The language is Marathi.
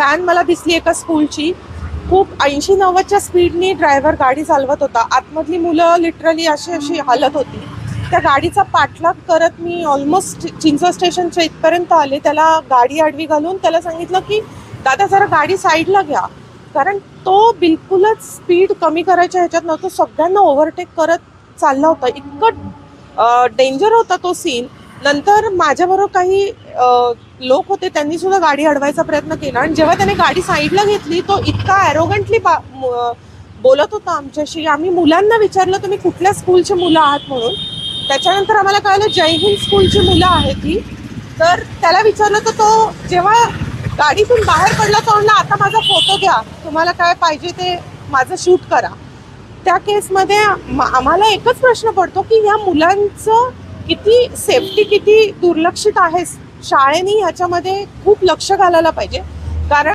व्हॅन मला दिसली एका स्कूलची खूप ऐंशी नव्वदच्या स्पीडनी ड्रायव्हर गाडी चालवत होता. आतमधली मुलं लिटरली अशी अशी हालत होती. त्या गाडीचा पाठलाग करत मी ऑलमोस्ट चिंचवड स्टेशनच्या इथपर्यंत आले. त्याला गाडी आडवी घालून त्याला सांगितलं की दादा जरा गाडी साईडला घ्या. कारण तो बिलकुलच स्पीड कमी करायच्या ह्याच्यात नव्हतं. सगळ्यांना ओव्हरटेक करत चालला होता. इतकं डेंजर होता तो सीन नंतर माझ्याबरोबर काही लोक होते त्यांनी सुद्धा गाडी अडवायचा प्रयत्न केला. आणि जेव्हा त्याने गाडी साईडला घेतली तो इतका ॲरोगंटली बोलत होता आमच्याशी. आम्ही मुलांना विचारलं तुम्ही कुठल्या स्कूलचे मुलं आहात म्हणून? त्याच्यानंतर आम्हाला कळलं जय हिंद स्कूलची मुलं आहेत ही. तर त्याला विचारलं तर तो जेव्हा गाडीतून बाहेर पडला तो म्हणला आता माझा फोटो घ्या. तुम्हाला काय पाहिजे ते माझं शूट करा. त्या केसमध्ये आम्हाला एकच प्रश्न पडतो की ह्या मुलांचं किती सेफ्टी किती दुर्लक्षित आहे शाळेने ह्याच्यामध्ये खूप लक्ष घालायला पाहिजे. कारण